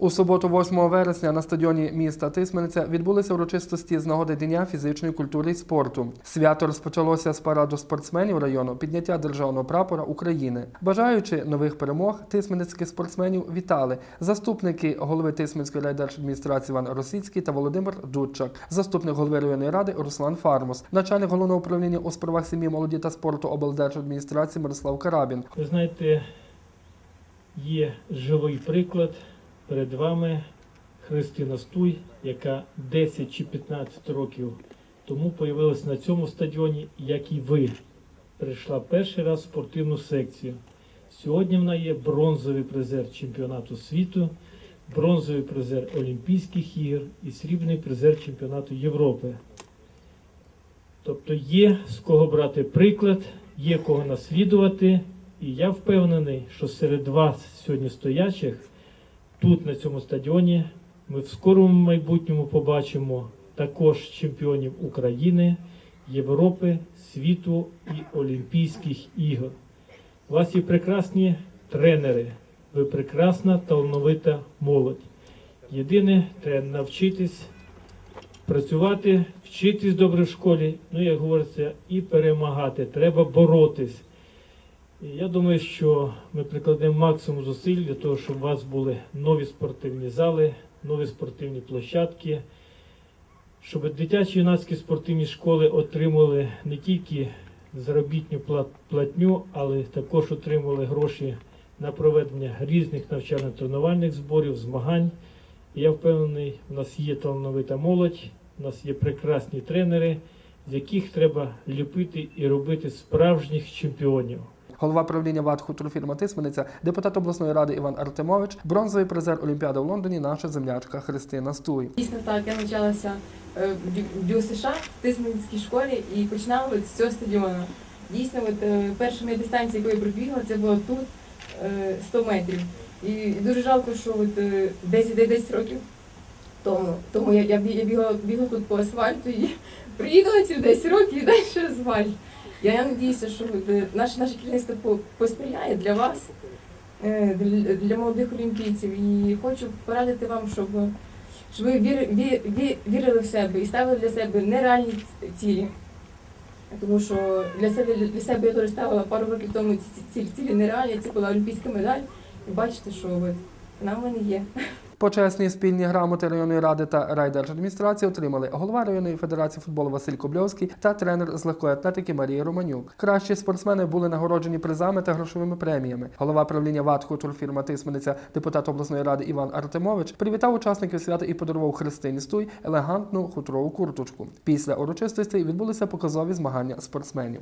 У суботу, 8 вересня, на стадіоні міста Тисмениця відбулися урочистості з нагоди Дня фізичної культури і спорту. Свято розпочалося з параду спортсменів району підняття державного прапора України. Бажаючи нових перемог, тисменницьких спортсменів вітали заступники голови Тисменської райдержадміністрації Іван Росіцький та Володимир Дудчак, заступник голови районної ради Руслан Фармус, начальник головного управління у справах сім'ї, молоді та спорту облдержадміністрації Мирослав Карабін. Ви знаєте, є живий приклад перед вами Христина Стуй, яка 10 чи 15 років тому появилась на цьому стадіоні, як і ви. Прийшла перший раз в спортивну секцію. Сьогодні вона є бронзовий призер чемпіонату світу, бронзовий призер Олімпійських ігор і срібний призер чемпіонату Європи. Тобто є з кого брати приклад, є кого наслідувати, і я впевнений, що серед вас сьогодні стоячих тут, на цьому стадіоні, ми в скорому майбутньому побачимо також чемпіонів України, Європи, світу і Олімпійських ігор. У вас є прекрасні тренери, ви прекрасна талановита молодь. Єдине, треба навчитись працювати, вчитись добре в школі, ну, як говориться, і перемагати. Треба боротись. Я думаю, що ми прикладемо максимум зусиль для того, щоб у вас були нові спортивні зали, нові спортивні площадки, щоб дитячі юнацькі спортивні школи отримували не тільки заробітну платню, але також отримували гроші на проведення різних навчально-тренувальних зборів, змагань. Я впевнений, у нас є талановита молодь, у нас є прекрасні тренери, з яких треба ліпити і робити справжніх чемпіонів. Голова правління ВАД «Хуторфірма Тисмениця, депутат обласної ради Іван Артемович, бронзовий призер Олімпіади в Лондоні, наша землячка Христина Стуй. Дійсно так, я навчалася е, в Бю США в Тисменській школі і починала з цього стадіону. Дійсно, от е, перша моя дистанція, яку я пробігла, це було тут е, 100 метрів. І, дуже жалко, що от е, 10 10 років тому, тому я, я бігла, бігла тут по асфальту і приїхала ці 10 років і далі асфальт. Я, я надіюся, що наше, наше керівництво по- посприяє для вас, е, для, для молодих олімпійців. І хочу порадити вам, щоб щоб ви віри, ві, ві, вірили в себе і ставили для себе нереальні цілі. Тому що для себе, для себе я теж ставила пару років тому ці ці- цілі, цілі нереальні, це була олімпійська медаль. І бачите, що от, вона в мене є. Почесні спільні грамоти районної ради та райдержадміністрації отримали голова районної федерації футболу Василь Кобльовський та тренер з легкої атлетики Марія Романюк. Кращі спортсмени були нагороджені призами та грошовими преміями. Голова правління ВАД «Хуторфірма Тисмениця, депутат обласної ради Іван Артемович привітав учасників свята і подарував Христині Стуй елегантну хуторову курточку. Після урочистостей відбулися показові змагання спортсменів.